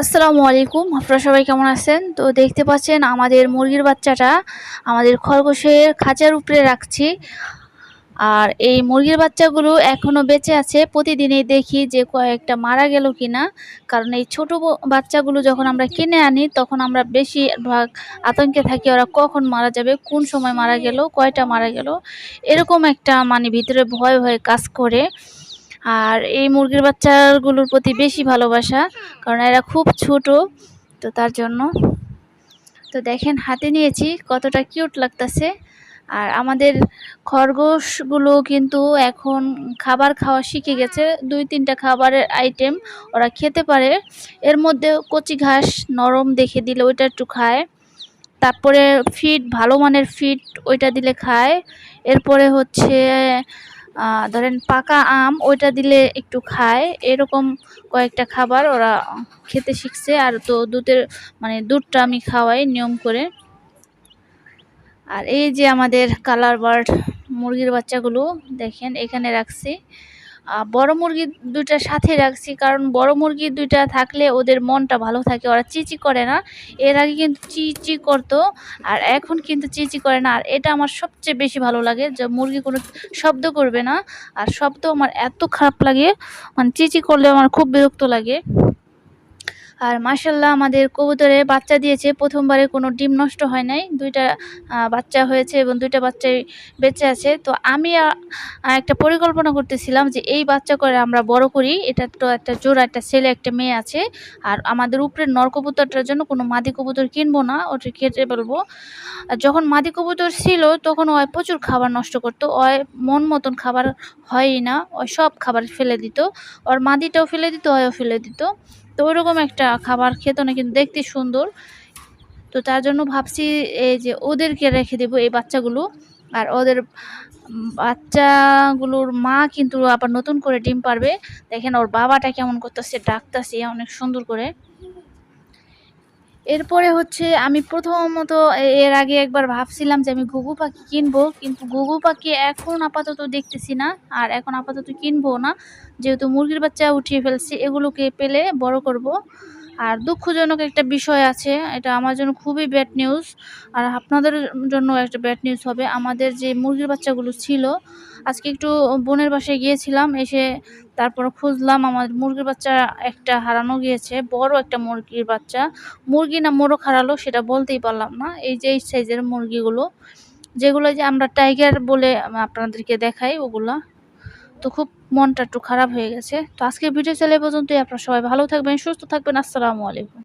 আসসালামু আলাইকুম। আপনারা সবাই কেমন আছেন? তো দেখতে পাচ্ছেন আমাদের মুরগির বাচ্চাটা আমাদের খরগোশের খাঁচার উপরে রাখছি। আর এই মুরগির বাচ্চাগুলো এখনও বেঁচে আছে। প্রতিদিনই দেখি যে কয়েকটা মারা গেল কিনা। কারণ এই ছোট বাচ্চাগুলো যখন আমরা কিনে আনি, তখন আমরা বেশি ভাগ আতঙ্কে থাকি ওরা কখন মারা যাবে, কোন সময় মারা গেল, কয়টা মারা গেল। এরকম একটা মানে ভিতরে ভয় ভয় কাজ করে। আর এই মুরগির বাচ্চাগুলোর প্রতি বেশি ভালোবাসা, কারণ এরা খুব ছোট, তো তার জন্য। তো দেখেন, হাতে নিয়েছি, কতটা কিউট লাগতেছে। আর আমাদের খরগোশগুলো কিন্তু এখন খাবার খাওয়া শিখে গেছে। দুই, তিনটা খাবারের আইটেম ওরা খেতে পারে। এর মধ্যে কচি ঘাস নরম দেখে দিলে ওইটা একটু খায়। তারপরে ফিড, ভালো মানের ফিড ওইটা দিলে খায়। এরপরে হচ্ছে ধরেন পাকা আম, ওইটা দিলে একটু খায়। এরকম কয়েকটা খাবার ওরা খেতে শিখছে। আর তো দুধের মানে দুধটা আমি খাওয়াই নিয়ম করে। আর এই যে আমাদের কালার বার্ড মুরগির বাচ্চাগুলো, দেখেন, এখানে রাখছি। বড় মুরগি দুইটা সাথে রাখছি, কারণ বড় মুরগি দুইটা থাকলে ওদের মনটা ভালো থাকে, ওরা চিচি করে না। এর আগে কিন্তু চিচি করতো, আর এখন কিন্তু চিচি করে না। আর এটা আমার সবচেয়ে বেশি ভালো লাগে যে মুরগি কোনো শব্দ করবে না, আর শব্দ আমার এত খারাপ লাগে মানে চিচি করলে আমার খুব বিরক্ত লাগে। আর মাসাল্লাহ আমাদের কবুতরে বাচ্চা দিয়েছে। প্রথমবারে কোনো ডিম নষ্ট হয় নাই। দুইটা বাচ্চা হয়েছে এবং দুইটা বাচ্চাই বেঁচে আছে। তো আমি একটা পরিকল্পনা করতেছিলাম যে এই বাচ্চা করে আমরা বড় করি। এটা তো একটা জোড়া, একটা ছেলে, একটা মেয়ে আছে। আর আমাদের উপরে নর কবুতরটার জন্য কোনো মাদি কবুতর কিনবো না, ওটা কেটে বলব আর যখন মাদি কবুতর ছিল, তখন ওই প্রচুর খাবার নষ্ট করতো। ওই মন মতন খাবার হয়ই না। ওই সব খাবার ফেলে দিত। ওর মাদিটাও ফেলে দিত, ওয়ও ফেলে দিত। তো ওইরকম একটা খাবার খেত না, কিন্তু দেখতে সুন্দর। তো তার জন্য ভাবছি এই যে ওদেরকে রেখে দেবো এই বাচ্চাগুলো। আর ওদের বাচ্চাগুলোর মা কিন্তু আবার নতুন করে ডিম পারবে। দেখেন ওর বাবাটা কেমন করতেছে, ডাকতেছে অনেক সুন্দর করে। এরপরে হচ্ছে আমি প্রথমত এর আগে একবার ভাবছিলাম যে আমি ঘুঘু পাখি কিনবো, কিন্তু ঘুঘু পাখি এখন আপাতত দেখতেছি না, আর এখন আপাতত কিনবো না। যেহেতু মুরগির বাচ্চা উঠিয়ে ফেলছি, এগুলোকে পেলে বড় করব। আর দুঃখজনক একটা বিষয় আছে, এটা আমার জন্য খুবই ব্যাড নিউজ আর আপনাদের জন্য একটা ব্যাড নিউজ হবে। আমাদের যে মুরগির বাচ্চাগুলো ছিল, আজকে একটু বোনের বাসায় গিয়েছিলাম, এসে তারপর খুঁজলাম, আমার মুরগির বাচ্চা একটা হারানো গিয়েছে, বড় একটা মুরগির বাচ্চা। মুরগি না মোরগ হারালো সেটা বলতেই পারলাম না, এই যে এই সাইজের মুরগিগুলো, যেগুলো যে আমরা টাইগার বলে আপনাদেরকে দেখাই, ওগুলা তো খুব মনটা একটু খারাপ হয়ে গেছে। তো আজকের ভিডিও চলে পর্যন্তই। আপনারা সবাই ভালো থাকবেন, সুস্থ থাকবেন। আসসালামু আলাইকুম।